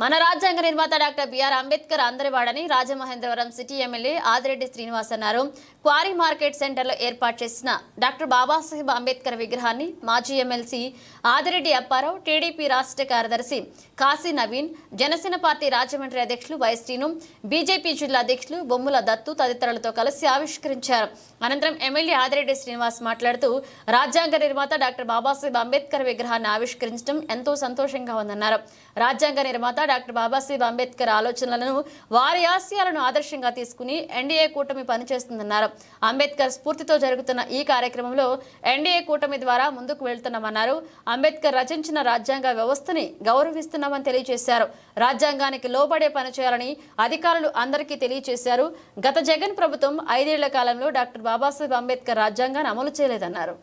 మన రాజ్యాంగ నిర్మాత డాక్టర్ బిఆర్ అంబేద్కర్ అందరివాడని రాజమహేంద్రవరం సిటీ ఎమ్మెల్యే ఆదిరెడ్డి శ్రీనివాస్ అన్నారు. క్వారీ మార్కెట్ సెంటర్లో ఏర్పాటు చేసిన డాక్టర్ బాబాసాహెబ్ అంబేద్కర్ విగ్రహాన్ని మాజీ ఎమ్మెల్సీ ఆదిరెడ్డి అప్పారావు టీడీపీ రాష్ట్ర కార్యదర్శి కాశీ నవీన్ జనసేన పార్టీ రాజమండ్రి అధ్యక్షులు వై శ్రీను బీజేపీ జిల్లా అధ్యక్షులు బొమ్ముల దత్తు తదితరులతో కలిసి ఆవిష్కరించారు. అనంతరం ఎమ్మెల్యే ఆదిరెడ్డి శ్రీనివాస్ మాట్లాడుతూ రాజ్యాంగ నిర్మాత డాక్టర్ బాబాసాహెబ్ అంబేద్కర్ విగ్రహాన్ని ఆవిష్కరించడం ఎంతో సంతోషంగా ఉందన్నారు. రాజ్యాంగ నిర్మాత డాక్టర్ బాబాసాహెబ్ అంబేద్కర్ ఆలోచనలను వారి ఆశయాలను ఆదర్శంగా తీసుకుని ఎన్డీఏ కూటమి పనిచేస్తుందన్నారు. అంబేద్కర్ స్ఫూర్తితో జరుగుతున్న ఈ కార్యక్రమంలో ఎన్డీఏ కూటమి ద్వారా ముందుకు వెళ్తున్నామన్నారు. అంబేద్కర్ రచించిన రాజ్యాంగ వ్యవస్థని గౌరవిస్తున్నామని తెలియజేశారు. రాజ్యాంగానికి లోబడే పనిచేయాలని అధికారులు అందరికీ తెలియజేశారు. గత జగన్ ప్రభుత్వం ఐదేళ్ళ కాలంలో డాక్టర్ బాబాసాహెబ్ అంబేద్కర్ రాజ్యాంగాన్ని అమలు చేయలేదన్నారు.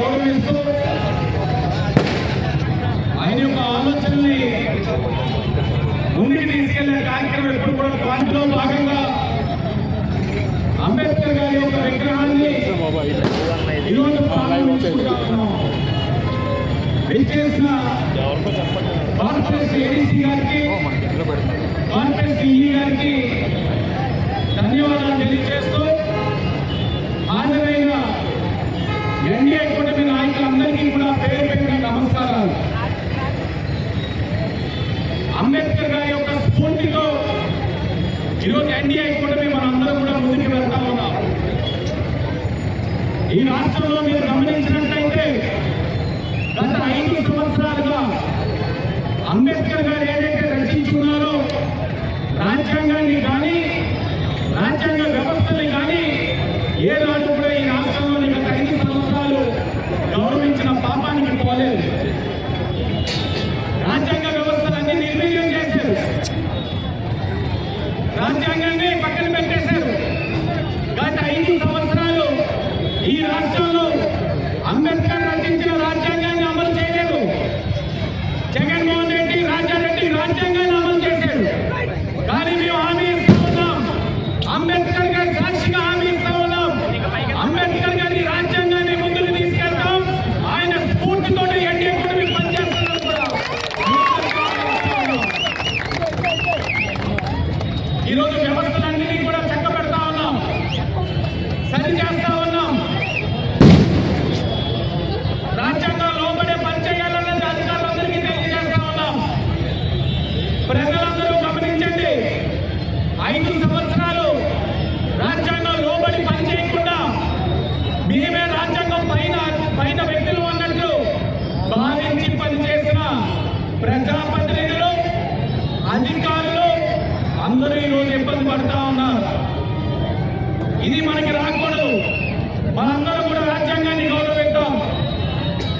గౌరవిస్తూ ఆయన యొక్క ఆలోచనని ముందుకు తీసుకెళ్ళే కార్యక్రమం ఎప్పుడు కూడా దాంట్లో భాగంగా అంబేద్కర్ గారి యొక్క విగ్రహాన్ని ఈరోజు ప్రారంభించుకుంటా ఉన్నాం భారతదేశ ఏడీసీ గారికి భారతదేశ ఈఈ గారికి ధన్యవాదాలు ఈరోజు ఎన్డీఏ కూటమి మనందరం కూడా ముందుకు వెళ్తా ఉన్నాం. ఈ రాష్ట్రంలో మీరు గమనించినట్లయితే గత ఐదు సంవత్సరాలుగా అంబేద్కర్ గారు ఏదైతే రచించుకున్నారో రాజ్యాంగాన్ని కానీ రాజ్యాంగ వ్యవస్థని కానీ ఏ నాడు కూడా ఈ రాష్ట్రంలో గత ఐదు సంవత్సరాలు గౌరవించిన పాపానికి పోలేదు. రాజ్యాంగ పక్కన ఈరోజు వ్యవస్థలన్నింటినీ ఉన్నాం. సరి చేస్తా ఉన్నాం. రాజ్యాంగం లోపడే పనిచేయాలన్నది అధికారులందరికీ తెలియజేస్తా ఉన్నాం. ప్రజలందరూ గమనించండి. ఐదు సంవత్సరాలు అందరూ ఈరోజు ఇబ్బంది పడతా ఉన్నారు. ఇది మనకి రాకూడదు. మనందరం కూడా రాజ్యాంగాన్ని గౌరవిద్దాం.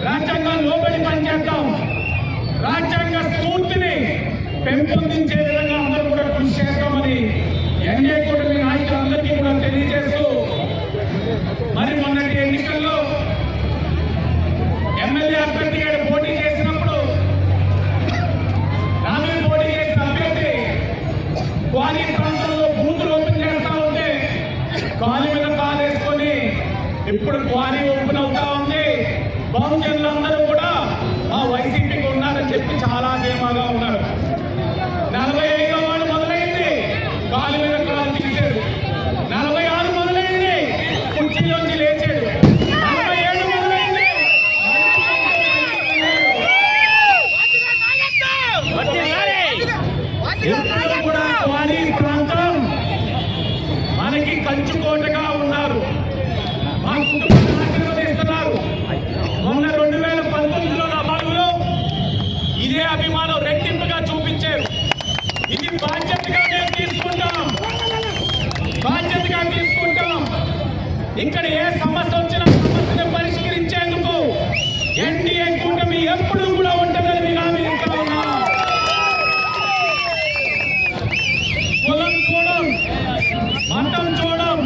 రాజ్యాంగం లోబడి పనిచేద్దాం. రాజ్యాంగ స్ఫూర్తిని పెంపొందించే విధంగా అందరూ కూడా కృషి చేస్తామని ఎన్ఏ కూటమి నాయకులందరికీ కూడా తెలియజేస్తూ మరి మొన్నటి ఎన్నికల్లో ఎమ్మెల్యే అభ్యర్థిగా క్వారీ ప్రాంతంలో బూతులు ఓపెన్ చేస్తా ఉంటే కాలు మీద కాలు వేసుకొని ఇప్పుడు క్వారీ ఓపెన్ అవుతా ఉంది. బహుజనులందరూ కూడా ఆ వైసీపీకి ఉన్నారని చెప్పి చాలా ధీమాగా ఉన్నారు. నలభై ఐదో వాడు మొదలైంది. కాలు మీద కాలు తీశాడు నలభై ఆరు మొదలైంది. కుర్చీలోంచి లేచాడు నలభై ఇక్కడ ఏ సమస్య వచ్చినా సమస్యను పరిష్కరించేందుకు ఎన్డీఏ కూటమి ఎప్పుడు కూడా ఉంటుందని మీకు హామీ ఇస్తా కులం చూడం మతం చూడం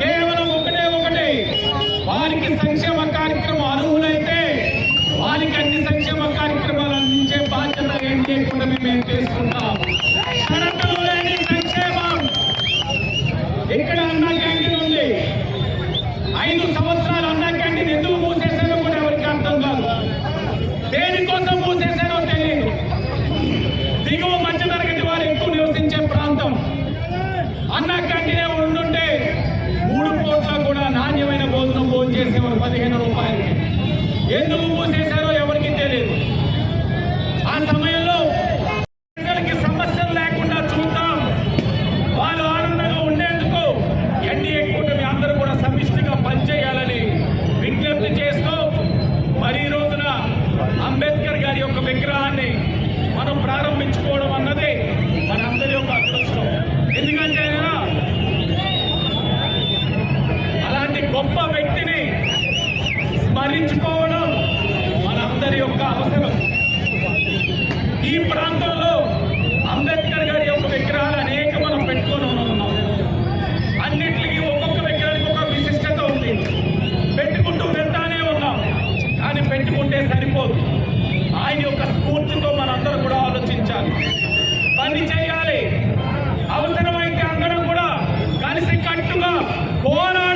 కేవలం ఒకటే ఒకటి. వారికి సంక్షేమ కార్యక్రమం అర్హులైతే వారికి అన్ని సంక్షేమ కార్యక్రమాలు అందించే బాధ్యత ఎన్డీఏ కూటమి మేము చేసుకుంటాం. చేసుకోవడం అన్నది మనందరి యొక్క అదృష్టం. ఎందుకంటే అలాంటి గొప్ప వ్యక్తిని స్మరించుకోవడం మనందరి యొక్క అవసరం. ఈ ప్రాంతంలో అంబేద్కర్ గారి యొక్క విగ్రహాలు అనేక మనం పెట్టుకొని ఉన్నాం అన్నింటికి ఒక్కొక్క విగ్రహానికి ఒక విశిష్టత ఉంది. పెట్టుకుంటూ వెళ్తానే ఉన్నాం. కానీ పెట్టుకుంటే సరిపోదు. ఆయన యొక్క స్ఫూర్తితో మనందరం కూడా ఆలోచించాలి. పని చేయాలి. అవసరమైతే అందరం కూడా కలిసి కట్టుగా పోరాడాలి.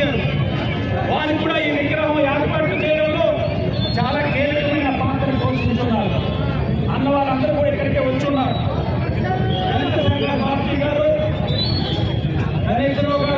వచ్చారు. వారు కూడా ఈ విగ్రహం ఏర్పాటు చేయడంలో చాలా కీలకమైన పాత్ర పోషించున్నారు. అన్న వాళ్ళందరూ కూడా ఇక్కడికే వచ్చున్నారు. గారు నరేంద్రరావు గారు